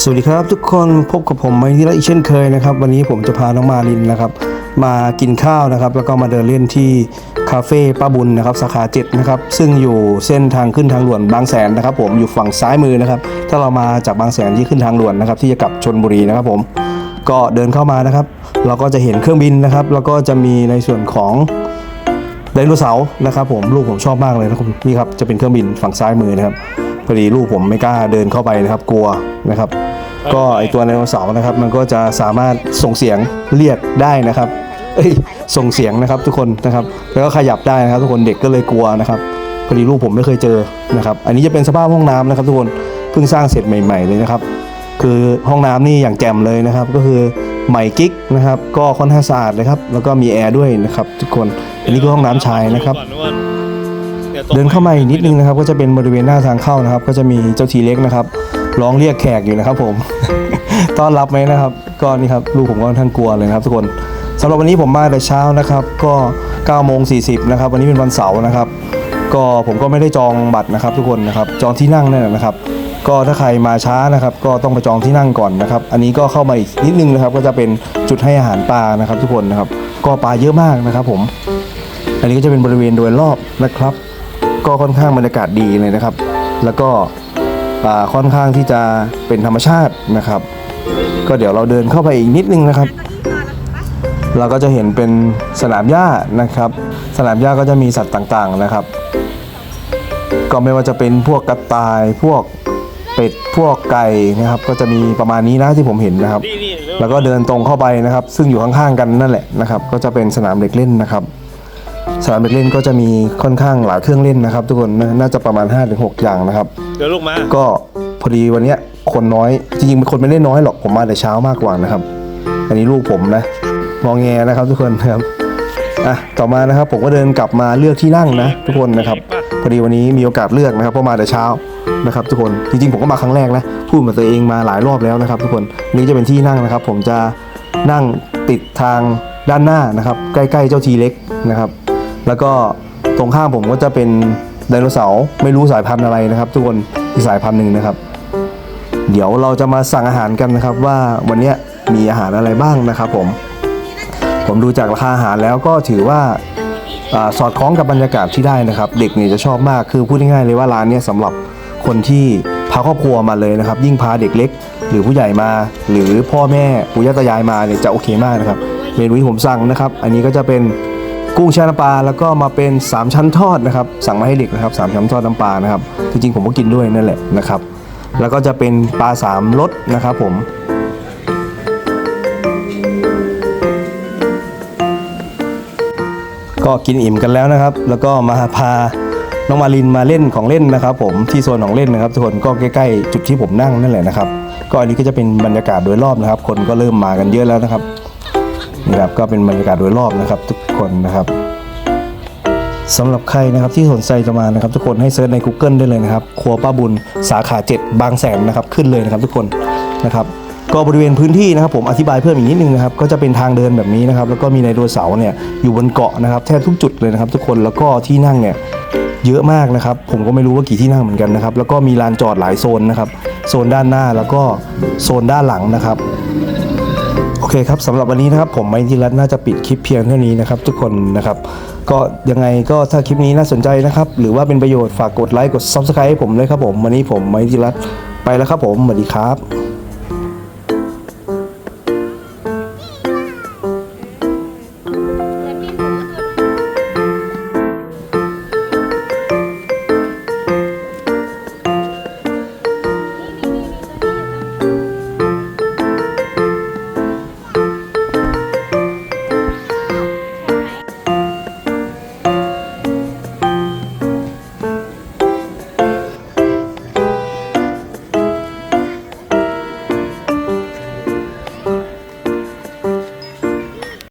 สวัสดีครับทุกคนพบกับผมไมค์ที่ละอีกเช่นเคยนะครับ วันนี้ผมจะพาน้องมาลินนะครับ มากินข้าวนะครับ แล้วก็มาเดินเล่นที่คาเฟ่ป้าบุญนะครับสาขาเจ็ดนะครับซึ่งอยู่เส้นทางขึ้นทางด่วนบางแสนนะครับผมอยู่ฝั่งซ้ายมือนะครับ ถ้าเรามาจากบางแสนที่ขึ้นทางด่วนนะครับ ที่จะกลับชนบุรีนะครับผมก็เดินเข้ามานะครับ เราก็จะเห็นเครื่องบินนะครับ แล้วก็จะมีในส่วนของไดโนเสาร์นะครับ ผมลูกผมชอบมากเลยนะครับนี่ครับจะเป็นเครื่องบินฝั่งซ้ายมือนะครับ พอดีลูกผมไม่กล้าเดินเข้าไปนะครับกลัวนะครับ ก็ไอตัวไดโนเสาร์นะครับ มันก็จะสามารถส่งเสียงเรียกได้นะครับ เอ้ยส่งเสียงนะครับทุกคนนะครับ แล้วก็ขยับได้นะครับ ทุกคนเด็กก็เลยกลัวนะครับพอดีลูกผมไม่เคยเจอนะครับ อันนี้จะเป็นสภาพห้องน้ำนะครับทุกคนเพิ่งสร้างเสร็จใหม่ ๆเลยนะครับ คือห้องน้ำนี่อย่างแจ่มเลยนะครับ ก็คือใหม่กิ๊กนะครับ ก็ค่อนข้างสะอาดเลยครับแล้วก็มีแอร์ด้วยนะครับ ทุกคนอันนี้คือห้องน้ำชายนะครับ เดินเข้ามาอีกนิดนึงนะครับ ก็จะเป็นบริเวณหน้าทางเข้านะครับ ก็จะมีเจ้าทีเล็กนะครับร้องเรียกแขกอยู่นะครับ ผม ต้อนรับไหมนะครับ ก็นี่ครับลูกผมก็ค่อนข้งกลัวเลยนะครับ ทุกคนสำหรับวันนี้ผมมาแต่เช้านะครับ ก็9โมง40นะครับ วันนี้เป็นวันเสาร์นะครับ ก็ผมก็ไม่ได้จองบัตรนะครับ ทุกคนนะครับ จองที่นั่งนั่นแหละนะครับ ก็ถ้าใครมาช้านะครับ ก็ต้องไปจองที่นั่งก่อนนะครับ อันนี้ก็เข้ามาอีกนิดนึงนะครับ ก็จะเป็นจุดให้อาหารปลานะครับ ทุกคนนะครับ ก็ปลาเยอะมากนะครับ ผม อันนี้ก็จะเป็นบริเวณโดยรอบนะครับ ก็ค่อนข้างบรรยากาศดีเลยนะครับ แล้วก็ค่อนข้างที่จะเป็นธรรมชาตินะครับ ก็เดี๋ยวเราเดินเข้าไปอีกนิดนึงนะครับ เราก็จะเห็นเป็นสนามหญ้านะครับ สนามหญ้าก็จะมีสัตว์ต่างๆนะครับ ก็ไม่ว่าจะเป็นพวกกระต่ายพวกเป็ดพวกไก่นะครับ ก็จะมีประมาณนี้นะที่ผมเห็นนะครับ แล้วก็เดินตรงเข้าไปนะครับ ซึ่งอยู่ข้างๆกันนั่นแหละนะครับ ก็จะเป็นสนามเด็กเล่นนะครับ สนามเด็กเล่นก็จะมีค่อนข้างหลายเครื่องเล่นนะครับ ทุกคนนะน่าจะประมาณ 5-6 อย่างนะครับ เดี๋ยวลูกมา ก็พอดีวันเนี้ยคนน้อยจริงๆคนไม่ได้น้อยหรอกผมมาแต่เช้ามากกว่านะครับ อันนี้ลูกผมนะมองแงนะครับทุกคนนะครับอะต่อมานะครับผมก็เดินกลับมาเลือกที่นั่งนะ ทุกคนนะครับพอดีวันนี้มีโอกาสเลือกนะครับเพราะมาแต่เช้านะครับทุกคนจริงๆผมก็มาครั้งแรกนะพูดมาตัวเองมาหลายรอบแล้วนะครับ ทุกคนนี่จะเป็นที่นั่งนะครับ ผมจะนั่งติดทางด้านหน้านะครับ ใกล้ๆเจ้าทีเล็กนะครับ แล้วก็ตรงข้ามผมก็จะเป็นไดโนเสาร์ไม่รู้สายพันธุ์อะไรนะครับ ทุกคนอีกสายพันธุ์หนึ่งนะครับ เดี๋ยวเราจะมาสั่งอาหารกันนะครับ ว่าวันนี้มีอาหารอะไรบ้างนะครับ ผม ผมดูจากราคาอาหารแล้วก็ถือว่าอสอดคล้องกับบรรยากาศที่ได้นะครับ เด็กเนี่ยจะชอบมากคือพูดง่ายๆเลยว่าร้านเนี้ยสำหรับคนที่พาครอบครัวมาเลยนะครับ ยิ่งพาเด็กเล็ก หรือผู้ใหญ่มา หรือพ่อแม่ปู่ย่าตายายมาเนี่ยจะโอเคมากนะครับเมนูที่ผมสั่งนะครับ อันนี้ก็จะเป็น กุ้งแช่น้ำปลาแล้วก็มาเป็น 3 ชั้นทอดนะครับ สั่งมาให้เด็กนะครับสามชั้นทอดน้ำปลานะครับจริงๆผมก็กินด้วยนั่นแหละนะครับ แล้วก็จะเป็นปลาสามรสนะครับผมก็กินอิ่มกันแล้วนะครับ แล้วก็มาพาน้องมารินมาเล่นของเล่นนะครับ ผมที่โซนของเล่นนะครับทุกคนก็ใกล้ๆจุดที่ผมนั่งนั่นแหละนะครับ ก็อันนี้ก็จะเป็นบรรยากาศโดยรอบนะครับ คนก็เริ่มมากันเยอะแล้วนะครับ นี่ครับก็เป็นบรรยากาศโดยรอบนะครับ ทุกคนนะครับสำหรับใครนะครับที่สนใจจะมานะครับ ทุกคนให้เซิร์ชใน Google ได้เลยนะครับครัวป้าบุญสาขา 7 บางแสนนะครับขึ้นเลยนะครับทุกคนนะครับก็บริเวณพื้นที่นะครับผมอธิบายเพิ่มอีกนิดนึงนะครับก็จะเป็นทางเดินแบบนี้นะครับแล้วก็มีไดโนเสาเนี่ยอยู่บนเกาะนะครับแทบทุกจุดเลยนะครับ ทุกคนแล้วก็ที่นั่งเนี่ยเยอะมากนะครับผมก็ไม่รู้ว่ากี่ที่นั่งเหมือนกันนะครับแล้วก็มีลานจอดหลายโซนนะครับโซนด้านหน้าแล้วก็โซนด้านหลังนะครับ เคครับสำหรับวันนี้นะครับผมไมค์ธีรัตน์น่าจะปิดคลิปเพียงเท่านี้นะครับทุกคนนะครับ ก็ยังไงก็ถ้าคลิปนี้น่าสนใจนะครับ หรือว่าเป็นประโยชน์ฝากกดไลค์กด Subscribe ให้ผมเลยครับผม วันนี้ผมไมค์ธีรัตน์ไปแล้วครับผมสวัสดีครับ